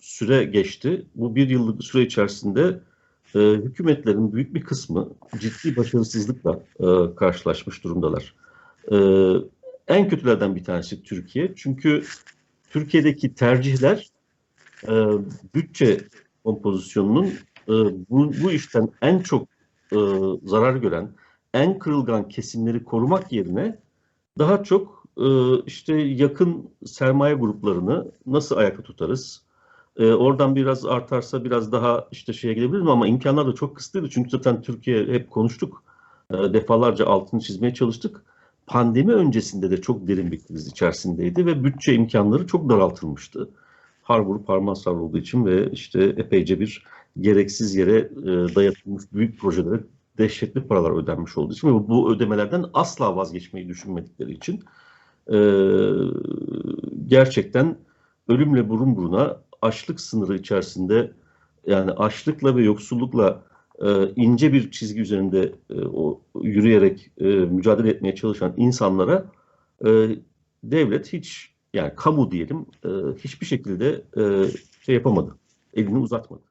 süre geçti. Bu bir yıllık süre içerisinde e, hükümetlerin büyük bir kısmı ciddi başarısızlıkla e, karşılaşmış durumdalar. E, en kötülerden bir tanesi Türkiye. Çünkü Türkiye'deki tercihler e, bütçe kompozisyonunun e, bu, bu işten en çok e, zarar gören, en kırılgan kesimleri korumak yerine daha çok işte yakın sermaye gruplarını nasıl ayakta tutarız? E, oradan biraz artarsa biraz daha işte şeye gidebiliriz ama imkanlar da çok kısıtlıydı. Çünkü zaten Türkiye hep konuştuk. E, defalarca altını çizmeye çalıştık. Pandemi öncesinde de çok derin bir kriz içerisindeydi ve bütçe imkanları çok daraltılmıştı. Har vurup harman savrulduğu için ve işte epeyce bir gereksiz yere e, dayatılmış büyük projelere dehşetli paralar ödenmiş olduğu için ve bu ödemelerden asla vazgeçmeyi düşünmedikleri için e, gerçekten ölümle burun buruna açlık sınırı içerisinde yani açlıkla ve yoksullukla e, ince bir çizgi üzerinde e, o yürüyerek e, mücadele etmeye çalışan insanlara e, devlet hiç yani kamu diyelim e, hiçbir şekilde e, şey yapamadı. Elini uzatmadı.